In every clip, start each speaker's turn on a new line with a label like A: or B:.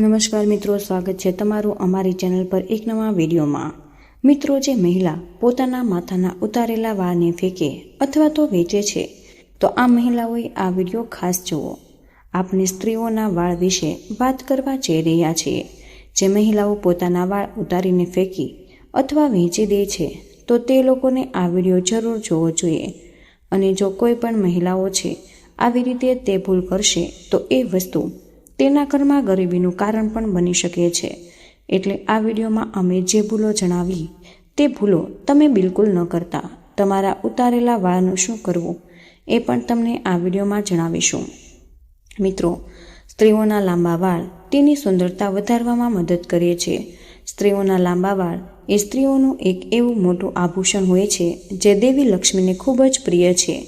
A: નમસ્કાર મિત્રો, સ્વાગત છે તમારું અમારી ચેનલ પર એક નવા વિડીયોમાં. મિત્રો, જે મહિલા પોતાના માથાના ઉતારેલા વાળને ફેંકે અથવા તો વેચે છે, તો આ મહિલાઓએ આ વીડિયો ખાસ જુઓ. આપણે સ્ત્રીઓના વાળ વિશે વાત કરવા જઈ રહ્યા છીએ. જે મહિલાઓ પોતાના વાળ ઉતારીને ફેંકી અથવા વેચી દે છે, તો તે લોકોને આ વીડિયો જરૂર જોવો જોઈએ. અને જો કોઈ પણ મહિલાઓ છે, આવી રીતે તે ભૂલ કરશે, તો એ વસ્તુ તેના ઘરમાં ગરીબીનું કારણ પણ બની શકે છે. એટલે આ વિડીયોમાં અમે જે ભૂલો જણાવી, તે ભૂલો તમે બિલકુલ ન કરતા. તમારા ઉતારેલા વાળનું શું કરવું, એ પણ તમને આ વિડીયોમાં જણાવીશું. મિત્રો, સ્ત્રીઓના લાંબા વાળ તેની સુંદરતા વધારવામાં મદદ કરે છે. સ્ત્રીઓના લાંબા વાળ એ સ્ત્રીઓનું એક એવું મોટું આભૂષણ હોય છે, જે દેવી લક્ષ્મીને ખૂબ જ પ્રિય છે.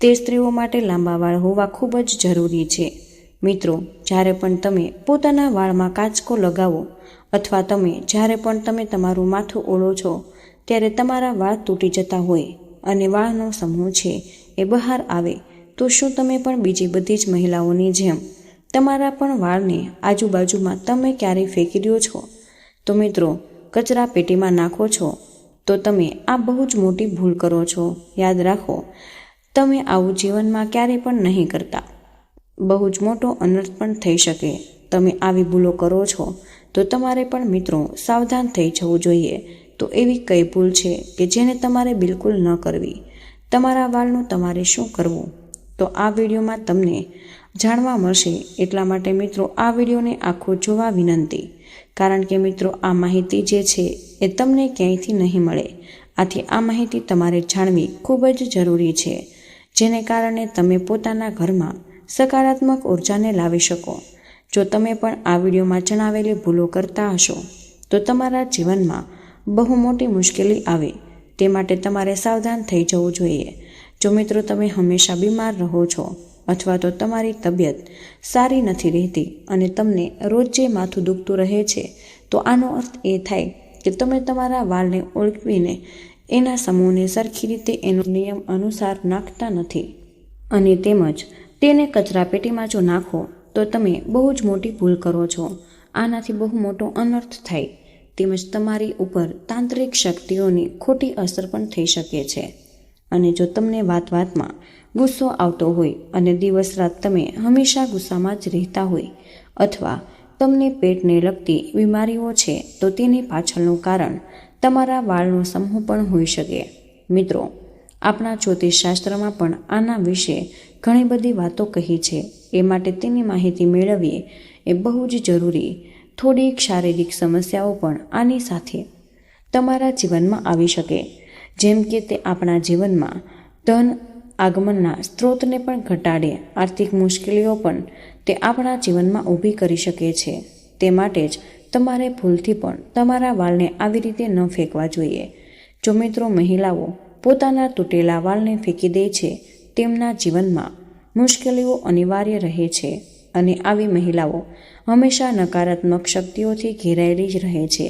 A: તે સ્ત્રીઓ માટે લાંબા વાળ હોવા ખૂબ જ જરૂરી છે. મિત્રો, જ્યારે પણ તમે પોતાના વાળમાં કાચકો લગાવો અથવા તમે જ્યારે પણ તમે તમારું માથું ઓળો છો, ત્યારે તમારા વાળ તૂટી જતા હોય અને વાળનો સમૂહ છે એ બહાર આવે, તો શું તમે પણ બીજી બધી જ મહિલાઓની જેમ તમારા પણ વાળને આજુબાજુમાં તમે ક્યારેય ફેંકી દો છો? તો મિત્રો, કચરા પેટીમાં નાખો છો, તો તમે આ બહુ જ મોટી ભૂલ કરો છો. યાદ રાખો, તમે આવું જીવનમાં ક્યારેય પણ નહીં કરતા. બહુ જ મોટો અનર્થ પણ થઈ શકે. તમે આવી ભૂલો કરો છો, તો તમારે પણ મિત્રો સાવધાન થઈ જવું જોઈએ. તો એવી કઈ ભૂલ છે કે જેને તમારે બિલકુલ ન કરવી? તમારા વાળનું તમારે શું કરવું? તો આ વિડીયોમાં તમને જાણવા મળશે. એટલા માટે મિત્રો આ વિડીયોને આખો જોવા વિનંતી. કારણ કે મિત્રો, આ માહિતી જે છે એ તમને ક્યાંયથી નહીં મળે. આથી આ માહિતી તમારે જાણવી ખૂબ જ જરૂરી છે. જેને કારણે તમે પોતાના ઘરમાં સકારાત્મક ઉર્જાને લાવી શકો. જો તમે પણ આ વિડીયોમાં જણાવેલી ભૂલો કરતા હશો, તો તમારા જીવનમાં બહુ મોટી મુશ્કેલી આવે. તે માટે તમારે સાવધાન થઈ જવું જોઈએ. જો મિત્રો તમે હંમેશા બીમાર રહો છો, અથવા તો તમારી તબિયત સારી નથી રહેતી અને તમને રોજ જે માથું દુખતું રહે છે, તો આનો અર્થ એ થાય કે તમે તમારા વાળને ઓળખવીને એના સમૂહને સરખી રીતે એનો નિયમ અનુસાર નાખતા નથી. અને તેમજ તેને કચરાપેટીમાં જો નાખો, તો તમે બહુ જ મોટી ભૂલ કરો છો. આનાથી બહુ મોટો અનર્થ થાય. તેમજ તમારી ઉપર તાંત્રિક શક્તિઓની ખોટી અસર પણ થઈ શકે છે. અને જો તમને વાત વાતમાં ગુસ્સો આવતો હોય અને દિવસ રાત તમે હંમેશા ગુસ્સામાં જ રહેતા હોય, અથવા તમને પેટને લગતી બીમારીઓ છે, તો તેની પાછળનું કારણ તમારા વાળનો સમૂહ પણ હોઈ શકે. મિત્રો આપણા જ્યોતિષશાસ્ત્રમાં પણ આના વિશે ઘણી બધી વાતો કહી છે. એ માટે તેની માહિતી મેળવીએ એ બહુ જ જરૂરી. થોડીક શારીરિક સમસ્યાઓ પણ આની સાથે તમારા જીવનમાં આવી શકે. જેમ કે તે આપણા જીવનમાં ધન આગમનના સ્ત્રોતને પણ ઘટાડે, આર્થિક મુશ્કેલીઓ પણ તે આપણા જીવનમાં ઊભી કરી શકે છે. તે માટે જ તમારે ભૂલથી પણ તમારા વાળને આવી રીતે ન ફેંકવા જોઈએ. જો મિત્રો મહિલાઓ પોતાના તૂટેલા વાળને ફેંકી દે છે, તેમના જીવનમાં મુશ્કેલીઓ અનિવાર્ય રહે છે અને આવી મહિલાઓ હંમેશા નકારાત્મક શક્તિઓથી ઘેરાયેલી જ રહે છે.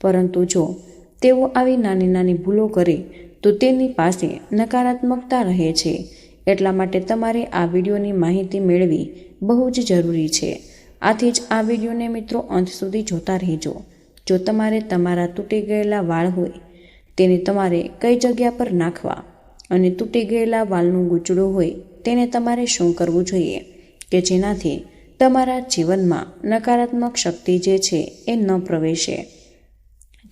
A: પરંતુ જો તેઓ આવી નાની નાની ભૂલો કરે, તો તેની પાસે નકારાત્મકતા રહે છે. એટલા માટે તમારે આ વિડીયોની માહિતી મેળવી બહુ જ જરૂરી છે. આથી જ આ વિડીયોને મિત્રો અંત સુધી જોતા રહેજો. જો તમારે તમારા તૂટી ગયેલા વાળ હોય તેને તમારે કઈ જગ્યા પર નાખવા અને તૂટી ગયેલા વાલનું ગૂંચડું હોય તેને તમારે શું કરવું જોઈએ કે જેનાથી તમારા જીવનમાં નકારાત્મક શક્તિ જે છે એ ન પ્રવેશે?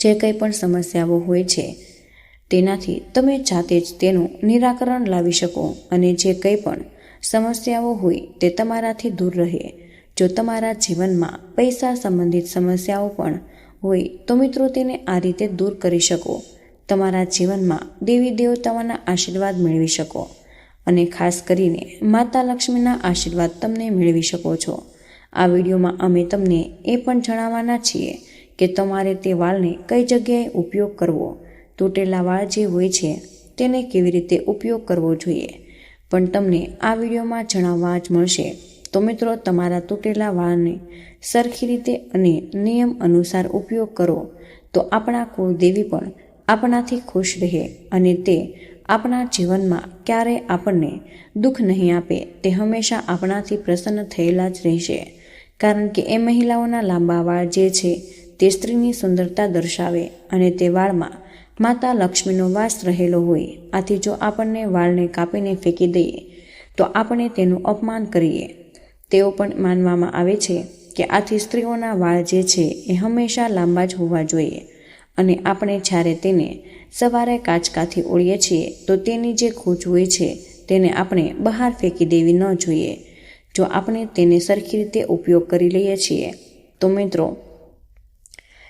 A: જે કંઈ પણ સમસ્યાઓ હોય છે, તેનાથી તમે જાતે જ તેનું નિરાકરણ લાવી શકો અને જે કંઈ પણ સમસ્યાઓ હોય તે તમારાથી દૂર રહે. જો તમારા જીવનમાં પૈસા સંબંધિત સમસ્યાઓ પણ હોય તો મિત્રો તેને આ રીતે દૂર કરી શકો. તમારા જીવનમાં દેવી દેવતાઓના આશીર્વાદ મેળવી શકો અને ખાસ કરીને માતા લક્ષ્મીના આશીર્વાદ તમને મેળવી શકો છો. આ વિડીયોમાં અમે તમને એ પણ જણાવવાના છીએ કે તમારે તે વાળને કઈ જગ્યાએ ઉપયોગ કરવો, તૂટેલા વાળ જે હોય છે તેને કેવી રીતે ઉપયોગ કરવો જોઈએ. પણ તમને આ વિડીયોમાં જણાવવા જ મળશે, તો મિત્રો તમારા તૂટેલા વાળને સરખી રીતે અને નિયમ અનુસાર ઉપયોગ કરો, તો આપણા કુળદેવી પણ આપણાથી ખુશ રહે અને તે આપણા જીવનમાં ક્યારેય આપણને દુઃખ નહીં આપે, તે હંમેશા આપણાથી પ્રસન્ન થયેલા જ રહેશે. કારણ કે એ મહિલાઓના લાંબા વાળ જે છે, તે સ્ત્રીની સુંદરતા દર્શાવે અને તે વાળમાં માતા લક્ષ્મીનો વાસ રહેલો હોય. આથી જો આપણને વાળને કાપીને ફેંકી દઈએ, તો આપણે તેનું અપમાન કરીએ. તેઓ પણ માનવામાં આવે છે કે આથી સ્ત્રીઓના વાળ જે છે, એ હંમેશા લાંબા જ હોવા જોઈએ. અને આપણે જ્યારે તેને સવારે કાચકાથી ઓળીએ છીએ, તો તેની જે ખોજ હોય છે, તેને આપણે બહાર ફેંકી દેવી ન જોઈએ. જો આપણે તેને સરખી રીતે ઉપયોગ કરી લઈએ છીએ, તો મિત્રો,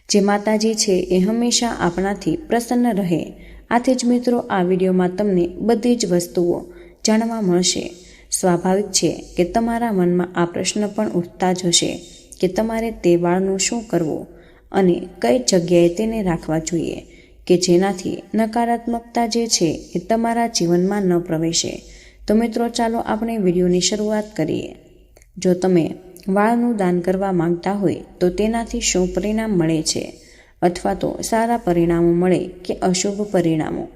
A: જે માતાજી છે, એ હંમેશા આપણાથી પ્રસન્ન રહે. આથી જ મિત્રો, આ વિડીયોમાં તમને બધી જ વસ્તુઓ જાણવા મળશે. સ્વાભાવિક છે કે તમારા મનમાં આ પ્રશ્ન પણ ઉઠતા જ હશે કે તમારે તે વાળનું શું કરવું? અને કઈ જગ્યાએ તેને રાખવા જોઈએ, કે જેનાથી નકારાત્મકતા જે છે એ તમારા જીવનમાં ન પ્રવેશે. તો મિત્રો, ચાલો આપણે વિડીયોની શરૂઆત કરીએ. જો તમે વાળનું દાન કરવા માંગતા હોય, તો તેનાથી શું પરિણામ મળે છે? અથવા તો સારા પરિણામો મળે કે અશુભ પરિણામો?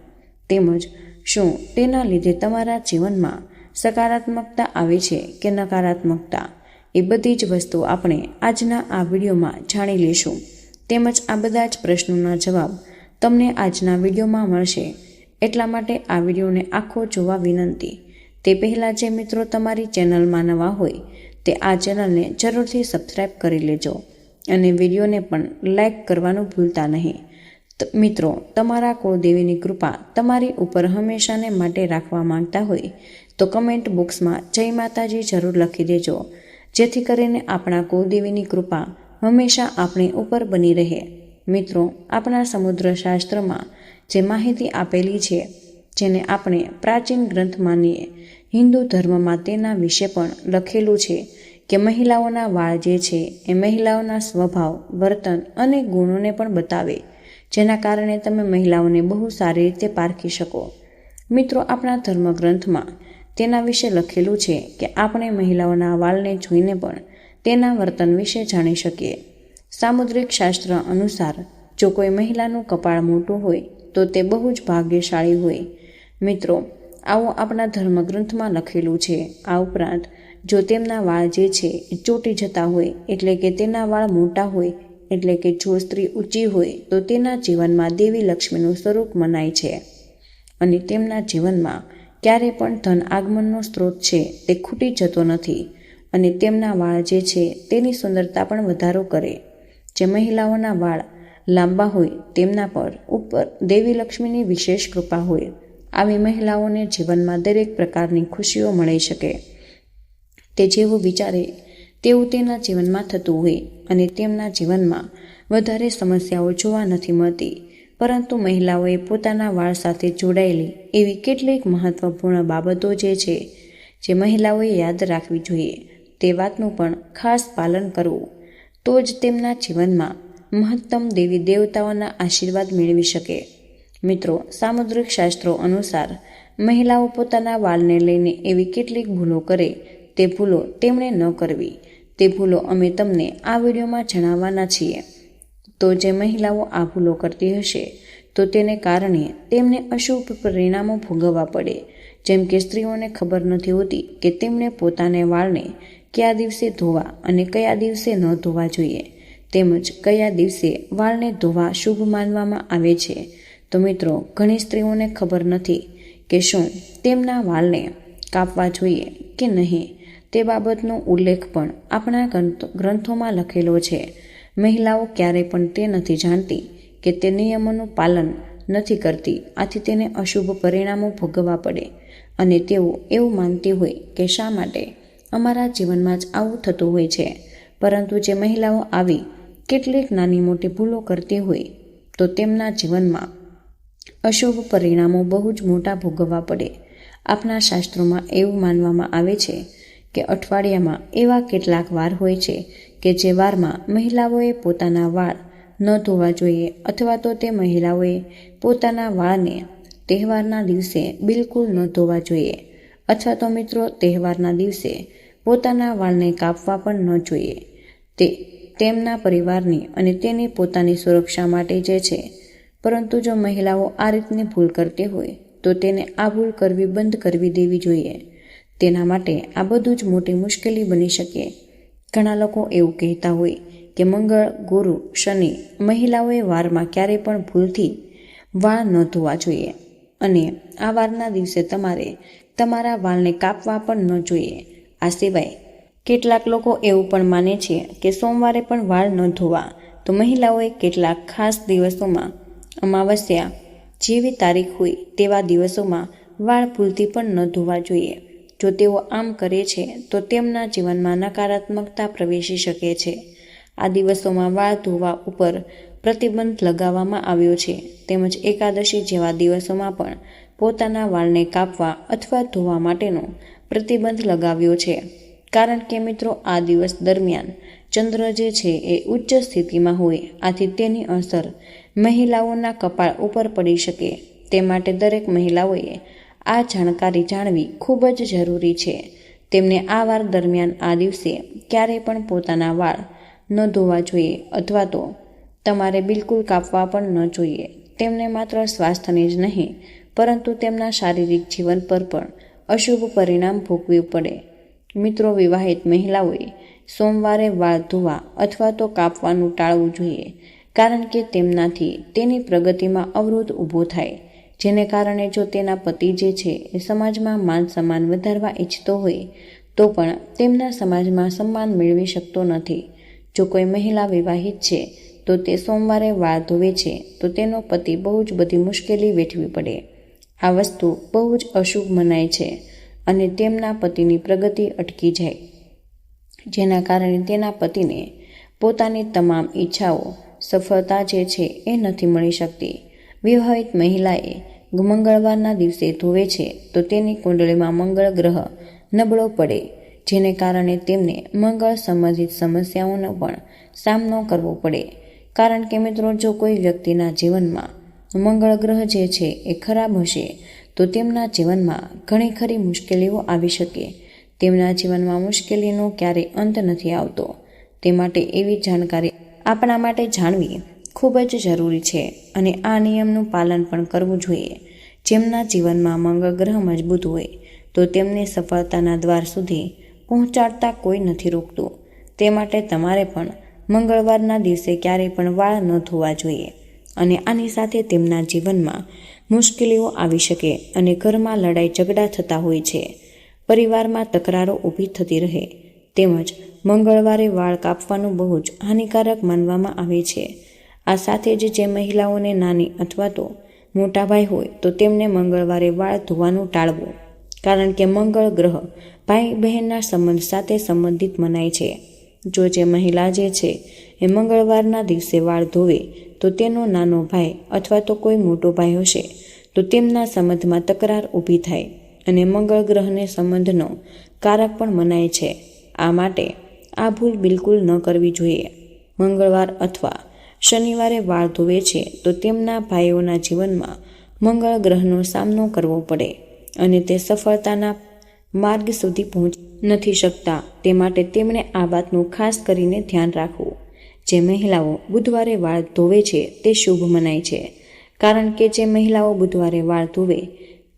A: તેમજ શું તેના લીધે તમારા જીવનમાં સકારાત્મકતા આવે છે કે નકારાત્મકતા? એ બધી જ વસ્તુ આપણે આજના આ વિડીયોમાં જાણી લઈશું. તેમજ આ બધા જ પ્રશ્નોના જવાબ તમને આજના વિડીયોમાં મળશે. એટલા માટે આ વિડીયોને આખો જોવા વિનંતી. તે પહેલાં જે મિત્રો તમારી ચેનલમાં નવા હોય, તે આ ચેનલને જરૂરથી સબસ્ક્રાઈબ કરી લેજો અને વિડીયોને પણ લાઈક કરવાનું ભૂલતા નહીં. મિત્રો, તમારા કુળદેવીની કૃપા તમારી ઉપર હંમેશાને માટે રાખવા માંગતા હોય, તો કમેન્ટ બોક્સમાં જય માતાજી જરૂર લખી દેજો. જેથી કરીને આપણા કુળદેવીની કૃપા હંમેશા આપણી ઉપર બની રહે. મિત્રો, આપણા સમુદ્ર શાસ્ત્રમાં જે માહિતી આપેલી છે, જેને આપણે પ્રાચીન ગ્રંથ માનીએ, હિન્દુ ધર્મમાં તેના વિશે પણ લખેલું છે કે મહિલાઓના વાળ જે છે, એ મહિલાઓના સ્વભાવ, વર્તન અને ગુણોને પણ બતાવે, જેના કારણે તમે મહિલાઓને બહુ સારી રીતે પારખી શકો. મિત્રો, આપણા ધર્મગ્રંથમાં તેના વિશે લખેલું છે કે આપણે મહિલાઓના વાળને જોઈને પણ તેના વર્તન વિશે જાણી શકીએ. સામુદ્રિક શાસ્ત્ર અનુસાર, જો કોઈ મહિલાનું કપાળ મોટું હોય, તો તે બહુ જ ભાગ્યશાળી હોય. મિત્રો, આવો આપણા ધર્મગ્રંથમાં લખેલું છે. આ ઉપરાંત, જો તેમના વાળ જે છે એ ચોટી જતા હોય, એટલે કે તેના વાળ મોટા હોય, એટલે કે જો સ્ત્રી ઊંચી હોય, તો તેના જીવનમાં દેવી લક્ષ્મીનું સ્વરૂપ મનાય છે. અને તેમના જીવનમાં ક્યારે પણ ધન આગમનનો સ્ત્રોત છે, તે ખૂટી જતો નથી. અને તેમના વાળ જે છે તેની સુંદરતા પણ વધારો કરે. જે મહિલાઓના વાળ લાંબા હોય તેમના પર ઉપર દેવી લક્ષ્મીની વિશેષ કૃપા હોય. આવી મહિલાઓને જીવનમાં દરેક પ્રકારની ખુશીઓ મળી શકે. તે જેવું વિચારે તેવું તેના જીવનમાં થતું હોય અને તેમના જીવનમાં વધારે સમસ્યાઓ જોવા નથી મળતી. પરંતુ મહિલાઓએ પોતાના વાળ સાથે જોડાયેલી એવી કેટલીક મહત્વપૂર્ણ બાબતો જે છે, જે મહિલાઓએ યાદ રાખવી જોઈએ. તે વાતનું પણ ખાસ પાલન કરવું. તો જ તેમના જીવનમાં મહત્તમ દેવી દેવતાઓના આશીર્વાદ મેળવી શકે. મિત્રો, સામુદ્રિક શાસ્ત્રો અનુસાર મહિલાઓ પોતાના વાળને લઈને એવી કેટલીક ભૂલો કરે, તે ભૂલો તેમણે ન કરવી. તે ભૂલો અમે તમને આ વિડીયોમાં જણાવવાના છીએ. તો જે મહિલાઓ આ ભૂલો કરતી હશે, તો તેને કારણે તેમને અશુભ પરિણામો ભોગવવા પડે. જેમ કે સ્ત્રીઓને ખબર નથી હોતી કે તેમણે પોતાને વાળને કયા દિવસે ધોવા અને કયા દિવસે ન ધોવા જોઈએ? તેમજ કયા દિવસે વાળને ધોવા શુભ માનવામાં આવે છે? તો મિત્રો, ઘણી સ્ત્રીઓને ખબર નથી કે શું તેમના વાળને કાપવા જોઈએ કે નહીં? તે બાબતનો ઉલ્લેખ પણ આપણા ગ્રંથોમાં લખેલો છે. મહિલાઓ ક્યારેય પણ તે નથી જાણતી કે તે નિયમોનું પાલન નથી કરતી. આથી તેને અશુભ પરિણામો ભોગવવા પડે અને તેઓ એવું માનતી હોય કે શા માટે અમારા જીવનમાં જ આવું થતું હોય છે. પરંતુ જે મહિલાઓ આવી કેટલીક નાની મોટી ભૂલો કરતી હોય, તો તેમના જીવનમાં અશુભ પરિણામો બહુ જ મોટા ભોગવવા પડે. આપણા શાસ્ત્રોમાં એવું માનવામાં આવે છે કે અઠવાડિયામાં એવા કેટલાક વાર હોય છે કે જે વારમાં મહિલાઓએ પોતાના વાળ ન ધોવા જોઈએ અથવા તો તે મહિલાઓએ પોતાના વાળને તહેવારના દિવસે બિલકુલ ન ધોવા જોઈએ. અથવા તો મિત્રો, તહેવારના દિવસે પોતાના વાળને કાપવા પણ ન જોઈએ. તે તેમના પરિવારની અને તેની પોતાની સુરક્ષા માટે જે છે. પરંતુ જો મહિલાઓ આ રીતની ભૂલ કરતી હોય, તો તેને આ ભૂલ કરવી બંધ કરવી દેવી જોઈએ. તેના માટે આ બધું જ મોટી મુશ્કેલી બની શકે. ઘણા લોકો એવું કહેતા હોય કે મંગળ, ગુરુ, શનિ મહિલાઓએ વારમાં ક્યારેય પણ ભૂલથી વાળ ન ધોવા જોઈએ. અને આ વારના દિવસે તમારે તમારા વાળને કાપવા પણ ન જોઈએ. આ સિવાય, કેટલાક લોકો એવું પણ માને છે કે સોમવારે પણ વાળ ન ધોવા. તો મહિલાઓએ કેટલાક ખાસ દિવસોમાં અમાવસ્યા જેવી તારીખ હોય તેવા દિવસોમાં વાળ ભૂલથી પણ ન ધોવા જોઈએ. જો તેઓ આમ કરે છે, તો તેમના જીવનમાં નકારાત્મકતા પ્રવેશી શકે છે. આ દિવસોમાં વાળ ધોવા ઉપર પ્રતિબંધ લગાવવામાં આવ્યો છે. તેમજ એકાદશી જેવા દિવસોમાં પણ પોતાના વાળને કાપવા અથવા ધોવા માટેનો પ્રતિબંધ લગાવ્યો છે. કારણ કે મિત્રો, આ દિવસ દરમિયાન ચંદ્ર જે છે એ ઉચ્ચ સ્થિતિમાં હોય, આથી તેની અસર મહિલાઓના કપાળ ઉપર પડી શકે. તે માટે દરેક મહિલાઓએ આ જાણકારી જાણવી ખૂબ જ જરૂરી છે. તેમને આ વાર દરમિયાન આ દિવસે ક્યારેય પણ પોતાના વાળ ન ધોવા જોઈએ અથવા તો તમારે બિલકુલ કાપવા પણ ન જોઈએ. તેમને માત્ર સ્વાસ્થ્યને જ નહીં પરંતુ તેમના શારીરિક જીવન પર પણ અશુભ પરિણામ ભોગવવું પડે. મિત્રો, વિવાહિત મહિલાઓએ સોમવારે વાળ ધોવા અથવા તો કાપવાનું ટાળવું જોઈએ, કારણ કે તેમનાથી તેની પ્રગતિમાં અવરોધ ઊભો થાય, જેને કારણે જો તેના પતિ જે છે એ સમાજમાં માન સન્માન વધારવા ઈચ્છતો હોય, તો પણ તેમના સમાજમાં સન્માન મેળવી શકતો નથી. જો કોઈ મહિલા વિવાહિત છે, તો તે સોમવારે વાળ ધોવે છે, તો તેનો પતિ બહુ જ બધી મુશ્કેલી વેઠવી પડે. આ વસ્તુ બહુ જ અશુભ મનાય છે અને તેમના પતિની પ્રગતિ અટકી જાય. જેના કારણે તેના પતિને પોતાની તમામ ઈચ્છાઓ, સફળતા જે છે એ નથી મળી શકતી. વિવાહિત મહિલાએ મંગળવારના દિવસે ધોવે છે તો તેની કુંડળીમાં મંગળ ગ્રહ નબળો પડે, જેને કારણે તેમને મંગળ સંબંધિત સમસ્યાઓનો પણ સામનો કરવો પડે. કારણ કે મિત્રો, જો કોઈ વ્યક્તિના જીવનમાં મંગળ ગ્રહ જે છે એ ખરાબ હશે, તો તેમના જીવનમાં ઘણી ખરી મુશ્કેલીઓ આવી શકે. તેમના જીવનમાં મુશ્કેલીનો ક્યારેય અંત નથી આવતો. તે માટે એવી જાણકારી આપણા માટે જાણવી ખૂબ જ જરૂરી છે અને આ નિયમનું પાલન પણ કરવું જોઈએ. જેમના જીવનમાં મંગળ ગ્રહ મજબૂત હોય, તો તેમને સફળતાના દ્વાર સુધી પહોંચાડતા કોઈ નથી રોકતું. તે માટે તમારે પણ મંગળવારના દિવસે ક્યારેય પણ વાળ ન ધોવા જોઈએ. અને આની સાથે તેમના જીવનમાં મુશ્કેલીઓ આવી શકે અને ઘરમાં લડાઈ ઝઘડા થતા હોય છે. પરિવારમાં તકરારો ઊભી થતી રહે, તેમજ મંગળવારે વાળ કાપવાનું બહુ જ હાનિકારક માનવામાં આવે છે. આ સાથે જ જે મહિલાઓને નાની અથવા તો મોટા ભાઈ હોય, તો તેમને મંગળવારે વાળ ધોવાનું ટાળવું, કારણ કે મંગળ ગ્રહ ભાઈ બહેનના સંબંધ સાથે સંબંધિત મનાય છે. જો જે મહિલા જે છે એ મંગળવારના દિવસે વાળ ધોવે, તો તેનો નાનો ભાઈ અથવા તો કોઈ મોટો ભાઈ હશે, તો તેમના સંબંધમાં તકરાર ઊભી થાય અને મંગળ ગ્રહને સંબંધનો કારક પણ મનાય છે. આ માટે આ ભૂલ બિલકુલ ન કરવી જોઈએ. મંગળવાર અથવા શનિવારે વાળ ધોવે છે, તો તેમના ભાઈઓના જીવનમાં મંગળ ગ્રહનો સામનો કરવો પડે અને તે સફળતાના માર્ગ સુધી પહોંચી નથી શકતા. તે માટે તેમણે આ વાતનું ખાસ કરીને ધ્યાન રાખવું. જે મહિલાઓ બુધવારે વાળ ધોવે છે તે શુભ મનાય છે. કારણ કે જે મહિલાઓ બુધવારે વાળ ધોવે,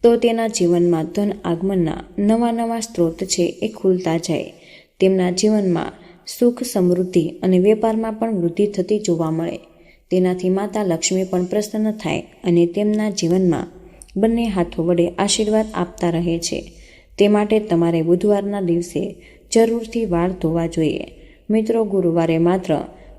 A: તો તેના જીવનમાં ધન આગમનના નવા નવા સ્ત્રોત છે એ ખુલતા જાય. તેમના જીવનમાં સુખ, સમૃદ્ધિ અને વેપારમાં પણ વૃદ્ધિ થતી જોવા મળે. તેનાથી માતા લક્ષ્મી પણ પ્રસન્ન થાય અને તેમના જીવનમાં બંને હાથો વડે આશીર્વાદ આપતા રહે છે. તે માટે તમારે બુધવારના દિવસે જરૂરથી વાળ ધોવા જોઈએ. મિત્રો, ગુરુવારે માત્ર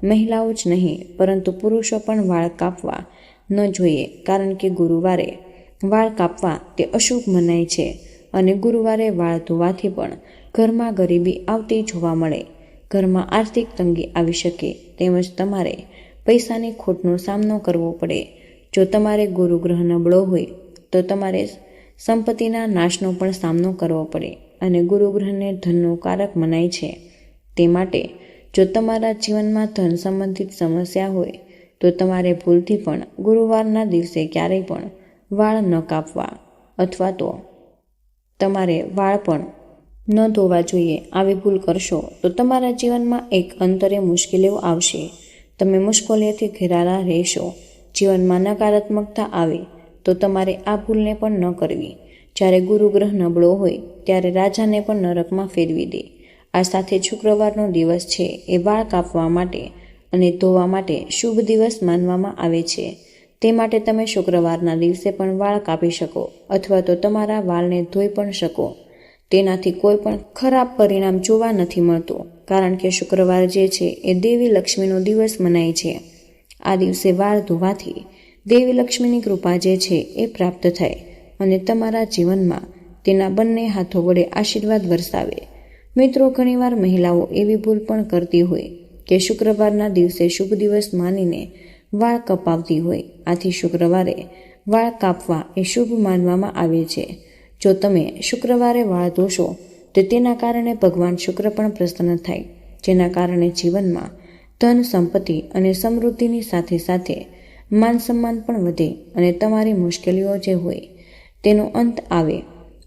A: મહિલાઓ જ નહીં, પરંતુ પુરુષો પણ વાળ કાપવા ન જોઈએ, કારણ કે ગુરુવારે વાળ કાપવા તે અશુભ મનાય છે અને ગુરુવારે વાળ ધોવાથી પણ ઘરમાં ગરીબી આવતી જોવા મળે. ઘરમાં આર્થિક તંગી આવી શકે, તેમજ તમારે પૈસાની ખોટનો સામનો કરવો પડે. જો તમારે ગુરુ ગ્રહ નબળો હોય, તો તમારે સંપત્તિના નાશનો પણ સામનો કરવો પડે અને ગુરુ ગ્રહને ધનનો કારક મનાય છે. તે માટે જો તમારા જીવનમાં ધન સંબંધિત સમસ્યા હોય, તો તમારે ભૂલથી પણ ગુરુવારના દિવસે ક્યારેય પણ વાળ ન કાપવા અથવા તો તમારે વાળ પણ ન ધોવા જોઈએ. આવી ભૂલ કરશો તો તમારા જીવનમાં એક અંતરે મુશ્કેલીઓ આવશે. તમે મુશ્કેલીઓથી ઘેરાલા રહેશો. જીવનમાં નકારાત્મકતા આવે તો તમારે આ ભૂલને પણ ન કરવી. જ્યારે ગુરુગ્રહ નબળો હોય, ત્યારે રાજાને પણ નરકમાં ફેરવી દે. આ સાથે શુક્રવારનો દિવસ છે એ વાળ કાપવા માટે અને ધોવા માટે શુભ દિવસ માનવામાં આવે છે. તે માટે તમે શુક્રવારના દિવસે પણ વાળ કાપી શકો અથવા તો તમારા વાળને ધોઈ પણ શકો. તેનાથી કોઈ પણ ખરાબ પરિણામ જોવા નથી મળતું, કારણ કે શુક્રવાર જે છે એ દેવી લક્ષ્મીનો દિવસ મનાય છે. આ દિવસે વાળ ધોવાથી દેવી લક્ષ્મીની કૃપા જે છે એ પ્રાપ્ત થાય અને તમારા જીવનમાં તેના બંને હાથો વડે આશીર્વાદ વરસાવે. મિત્રો, ઘણીવાર મહિલાઓ એવી ભૂલ પણ કરતી હોય કે શુક્રવારના દિવસે શુભ દિવસ માનીને વાળ કપાવતી હોય. આથી શુક્રવારે વાળ કાપવા એ શુભ માનવામાં આવે છે. જો તમે શુક્રવારે વાળ ધોશો, તો તેના કારણે ભગવાન શુક્ર પણ પ્રસન્ન થાય, જેના કારણે જીવનમાં ધન, સંપત્તિ અને સમૃદ્ધિની સાથે સાથે માન સન્માન પણ વધે અને તમારી મુશ્કેલીઓ જે હોય તેનો અંત આવે.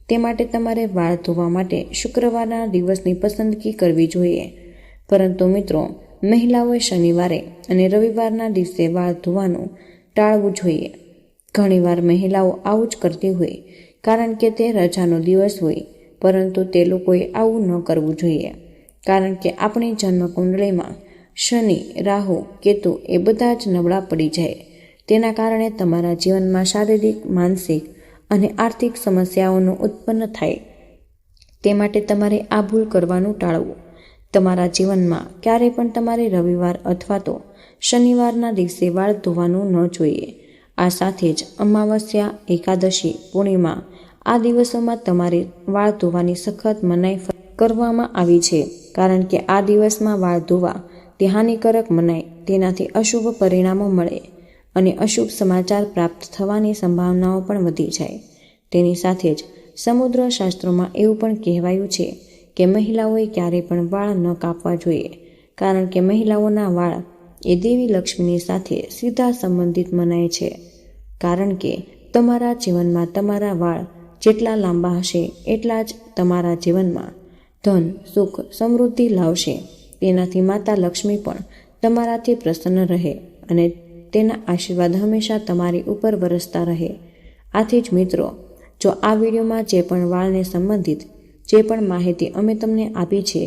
A: તે માટે તમારે વાળ ધોવા માટે શુક્રવારના દિવસની પસંદગી કરવી જોઈએ. પરંતુ મિત્રો, મહિલાઓએ શનિવારે અને રવિવારના દિવસે વાળ ધોવાનું ટાળવું જોઈએ. ઘણીવાર મહિલાઓ આવું જ કરતી હોય કારણ કે તે રજાનો દિવસ હોય, પરંતુ તે લોકોએ આવું ન કરવું જોઈએ. કારણ કે આપણી જન્મકુંડળીમાં શનિ, રાહુ, કેતુ એ બધા જ નબળા પડી જાય. તેના કારણે તમારા જીવનમાં શારીરિક, માનસિક અને આર્થિક સમસ્યાઓનું ઉત્પન્ન થાય. તે માટે તમારે આ ભૂલ કરવાનું ટાળવું. તમારા જીવનમાં ક્યારેય પણ તમારે રવિવાર અથવા તો શનિવારના દિવસે વાળ ધોવાનું ન જોઈએ. આ સાથે જ અમાવસ્યા, એકાદશી, પૂર્ણિમા આ દિવસોમાં તમારે વાળ ધોવાની સખત મનાઈ કરવામાં આવી છે. કારણ કે આ દિવસમાં વાળ ધોવા તે હાનિકારક મનાય, તેનાથી અશુભ પરિણામો મળે. અને અશુભ સમાચાર પ્રાપ્ત થવાની સંભાવનાઓ પણ વધી જાય. તેની સાથે જ સમુદ્ર શાસ્ત્રોમાં એવું પણ કહેવાયું છે કે મહિલાઓએ ક્યારેય પણ વાળ ન કાપવા જોઈએ, કારણ કે મહિલાઓના વાળ એ દેવી લક્ષ્મીની સાથે સીધા સંબંધિત મનાય છે. કારણ કે તમારા જીવનમાં તમારા વાળ જેટલા લાંબા હશે, એટલા જ તમારા જીવનમાં ધન, સુખ, સમૃદ્ધિ લાવશે. તેનાથી માતા લક્ષ્મી પણ તમારાથી પ્રસન્ન રહે અને તેના આશીર્વાદ હંમેશા તમારી ઉપર વરસતા રહે. આથી જ મિત્રો, જો આ વિડીયોમાં જે પણ વાળને સંબંધિત જે પણ માહિતી અમે તમને આપી છે,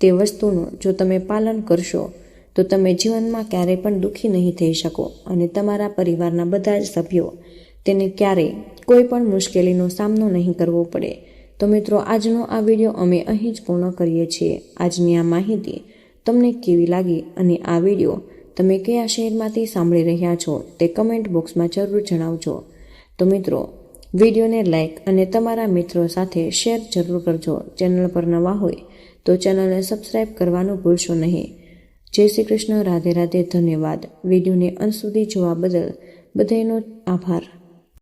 A: તે વસ્તુનું જો તમે પાલન કરશો, તો તમે જીવનમાં ક્યારેય પણ દુઃખી નહીં થઈ શકો અને તમારા પરિવારના બધા જ સભ્યો તેને ક્યારેય કોઈ પણ મુશ્કેલીનો સામનો નહીં કરવો પડે. તો મિત્રો, આજનો આ વીડિયો અમે અહીં જ પૂર્ણ કરીએ છીએ. આજની આ માહિતી તમને કેવી લાગી અને આ વીડિયો તમે કયા શહેરમાંથી સાંભળી રહ્યા છો તે કમેન્ટ બોક્સમાં જરૂર જણાવજો. તો મિત્રો, વિડીયોને લાઇક અને તમારા મિત્રો સાથે શેર જરૂર કરજો. ચેનલ પર નવા હોય તો ચેનલને સબસ્ક્રાઇબ કરવાનું ભૂલશો નહીં. જય શ્રી કૃષ્ણ, રાધે રાધે, ધન્યવાદ. વિડીયોને અંત સુધી જોવા બદલ બધાનો આભાર.